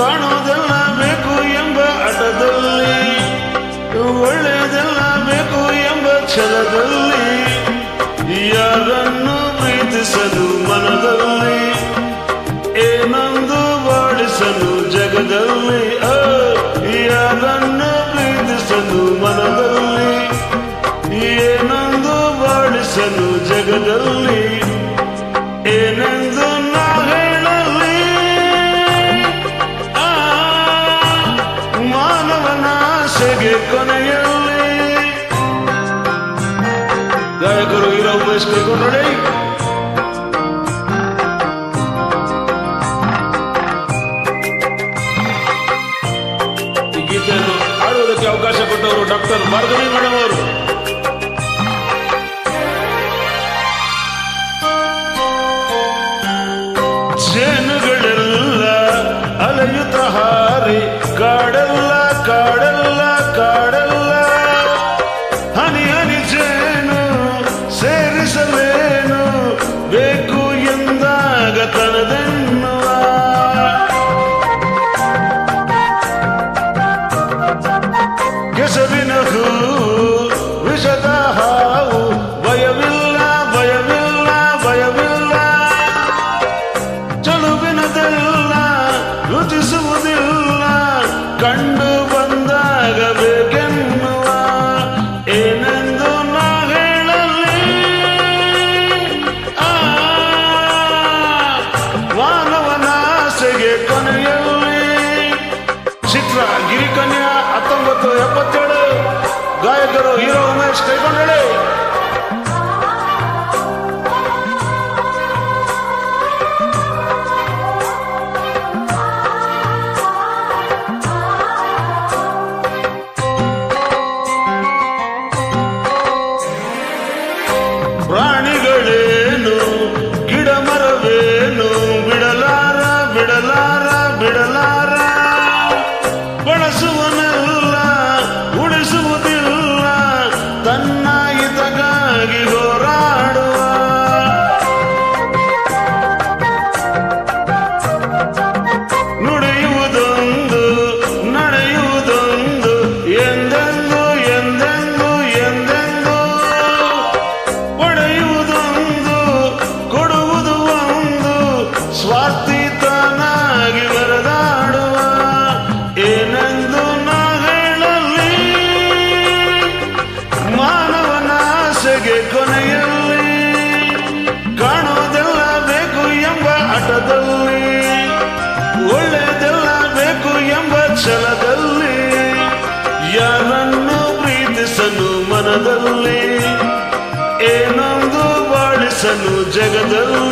ಕಾಣುವುದೆಲ್ಲ ಬೇಕು ಎಂಬ ಹಠದಲ್ಲಿ, ಒಳ್ಳೆಯದೆಲ್ಲ ಬೇಕು ಎಂಬ ಛಲದಲ್ಲಿ ಯಾರನ್ನು ಪ್ರೀತಿಸಲು ಮನದಲ್ಲಿ, ಏನೊಂದು ಬಾಳಿಸಲು ಜಗದಲ್ಲಿ ಯಾರನ್ನು ಪ್ರೀತಿಸಲು ಮನದಲ್ಲಿ, ಏನೊಂದು ಬಾಳಿಸಲು ಜಗದಲ್ಲಿ, ಏನೆಂದು ಆಸೆಗೆ ಕೊನೆಯಲ್ಲಿ ಗಾಯಕರು ಇರೋ ಉಮೇಶ್ ಕೈಗೊಂಡ್ರೆ ಈ ಗೀತೆಯನ್ನು ಹಾಡುವುದಕ್ಕೆ ಅವಕಾಶ ಕೊಟ್ಟವರು ಡಾಕ್ಟರ್ ಭಾರ್ಗವಿ ರುಚಿಸುವುದಿಲ್ಲ ಕಂಡು ಬಂದಾಗ ಬೇಕೆನ್ನುವ ಏನೆಂದು ನಾ ಹೇಳಲಿ? ಆಸೆಗೆ ಕೊನೆಯಲ್ಲಿ ಚಿತ್ರ ಗಿರಿಕನ್ಯಾ ಹತ್ತೊಂಬತ್ತು ಎಪ್ಪತ್ತೇಳು, ಗಾಯಕರು ಹೀರೋ ಉಮೇಶ್ ಕೈಗೊಂಡಳೆ جدل